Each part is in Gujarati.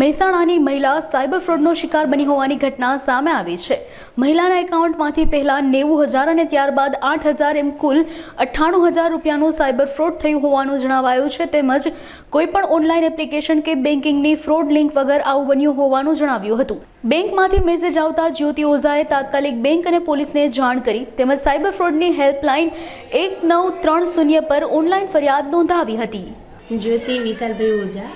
મહેસાણાની મહિલા સાયબર ફ્રોડનો શિકાર બની હોવાની ઘટના સામે આવી છે. મહિલાના એકાઉન્ટમાંથી પહેલા નેવું હજાર અને ત્યારબાદ આઠ હજાર એમ કુલ અઠ્ઠાણું હજાર રૂપિયાનું સાયબર ફ્રોડ થયું હોવાનું જણાવાયું છે. તેમજ કોઈપણ ઓનલાઈન એપ્લિકેશન કે બેન્કિંગની ફ્રોડ લિંક વગર આવું બન્યું હોવાનું જણાવ્યું હતું. બેંકમાંથી મેસેજ આવતા જ્યોતિ ઓઝાએ તાત્કાલિક બેંક અને પોલીસને જાણ કરી તેમજ સાયબર ફ્રોડની હેલ્પલાઇન એક નવ ત્રણ શૂન્ય પર ઓનલાઈન ફરિયાદ નોંધાવી હતી. જ્યોતિ વિશાલભાઈ ઓઝા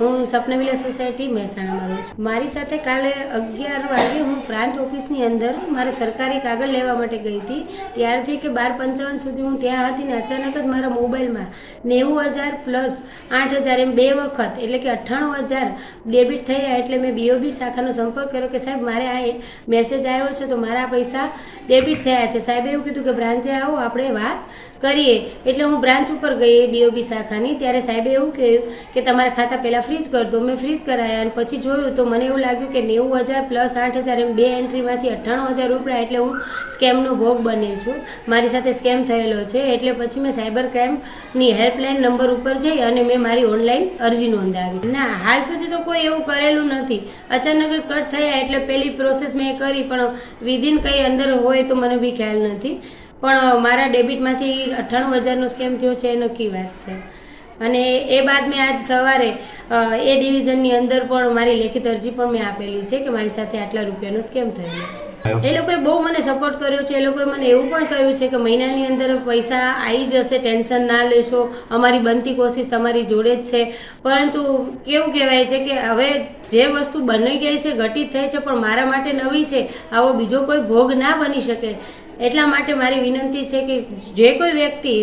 હું સપનવિલા સોસાયટી મહેસાણામાં રહું છું. મારી સાથે કાલે અગિયાર વાગે હું પ્રાંત ઓફિસની અંદર મારે સરકારી કાગળ લેવા માટે ગઈ હતી. ત્યારથી કે બાર પંચાવન સુધી હું ત્યાં હતી ને અચાનક જ મારા મોબાઈલમાં નેવું હજાર પ્લસ આઠ હજાર એમ બે વખત, એટલે કે અઠ્ઠાણું હજાર ડેબિટ થયા, એટલે મેં બીઓબી શાખાનો સંપર્ક કર્યો કે સાહેબ મારે આ મેસેજ આવ્યો છે તો મારા પૈસા ડેબિટ થયા છે. સાહેબે એવું કીધું કે બ્રાન્ચે આવો, આપણે વાત કરીએ. એટલે હું બ્રાન્ચ ઉપર ગઈ બીઓબી શાખાની. ત્યારે સાહેબે એવું કહ્યું કે તમારા ખાતા પહેલાં ફ્રીઝ કરતો મેં ફ્રીઝ કરાયા અને પછી જોયું તો મને એવું લાગ્યું કે નેવું હજાર પ્લસ આઠ હજાર એમ બે એન્ટ્રીમાંથી અઠ્ઠાણું હજાર રૂપિયા એટલે હું સ્કેમનો ભોગ બની છું. મારી સાથે સ્કેમ થયેલો છે. એટલે પછી મેં સાયબર ક્રાઇમની હેલ્પલાઇન નંબર ઉપર જઈ અને મેં મારી ઓનલાઈન અરજી નોંધાવી. ના, હાલ સુધી તો કોઈ એવું કરેલું નથી. અચાનક જ કટ થયા એટલે પેલી પ્રોસેસ મેં કરી, પણ વિધિન કંઈ અંદર હોય તો મને બી ખ્યાલ નથી. પણ મારા ડેબિટમાંથી અઠ્ઠાણું હજારનો સ્કેમ થયો છે એ નક્કી વાત છે. અને એ બાદ મેં આજ સવારે એ ડિવિઝનની અંદર પણ મારી લેખિત અરજી પણ મેં આપેલી છે કે મારી સાથે આટલા રૂપિયાનો સ્કેમ થયેલો છે. એ લોકોએ બહુ મને સપોર્ટ કર્યો છે એ લોકોએ મને એવું પણ કહ્યું છે કે મહિનાની અંદર પૈસા આવી જશે ટેન્શન ના લેશો અમારી બનતી કોશિશ તમારી જોડે જ છે. પરંતુ કેવું કહેવાય છે કે હવે જે વસ્તુ બની ગઈ છે ઘટિત થઈ છે પણ મારા માટે નવી છે આવો બીજો કોઈ ભોગ ના બની શકે. એટલા માટે મારી વિનંતી છે કે જે કોઈ વ્યક્તિ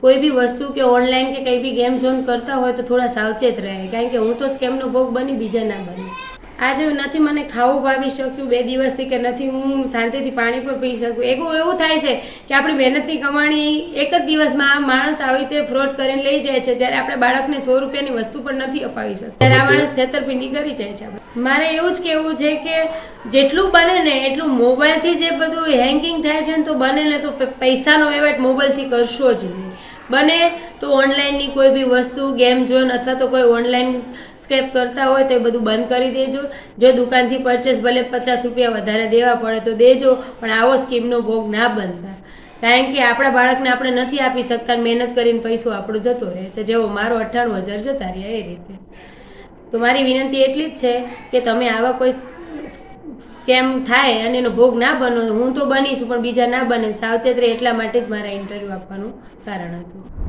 કોઈ બી વસ્તુ કે ઓનલાઈન કે કંઈ બી ગેમ ઝોન કરતા હોય તો થોડા સાવચેત રહે. કારણ કે હું તો સ્કેમનો ભોગ બની, બીજા ના બની. આજે નથી મને ખાવું ભાવી શક્યું બે દિવસથી કે નથી હું શાંતિથી પાણી પણ પી શકું. એવું એવું થાય છે કે આપણી મહેનતની કમાણી એક જ દિવસમાં માણસ આવી રીતે ફ્રોડ કરીને લઈ જાય છે જ્યારે આપણે બાળકને સો રૂપિયાની વસ્તુ પણ નથી અપાવી શકતા. ત્યારે આ માણસ છેતરપિંડી કરી જાય છે મારે એવું જ કહેવું છે કે જેટલું બને ને એટલું મોબાઈલથી જે બધું હેંગિંગ થાય છે ને તો બને ને તો પૈસાનો વહીવટ મોબાઈલથી કરશો જ નહીં. બને તો ઓનલાઈનની કોઈ બી વસ્તુ ગેમ ઝોન અથવા તો કોઈ ઓનલાઈન સ્કેપ કરતા હોય તો એ બધું બંધ કરી દેજો. જો દુકાનથી પરચેસ ભલે પચાસ રૂપિયા વધારે દેવા પડે તો દેજો, પણ આવો સ્કીમનો ભોગ ના બનતા. કારણ કે આપણા બાળકને આપણે નથી આપી શકતા મહેનત કરીને પૈસો આપણો જતો રહે છે. જેવો મારો અઠ્ઠાણું હજાર જતા રહ્યા એ રીતે. તો મારી વિનંતી એટલી જ છે કે તમે આવા કોઈ સ્કેમ થાય અને એનો ભોગ ના બનો, હું તો બનીશ, પણ બીજા ના બને. સાવચેત રહે એટલા માટે જ મારા ઇન્ટરવ્યૂ આપવાનું કારણ હતું.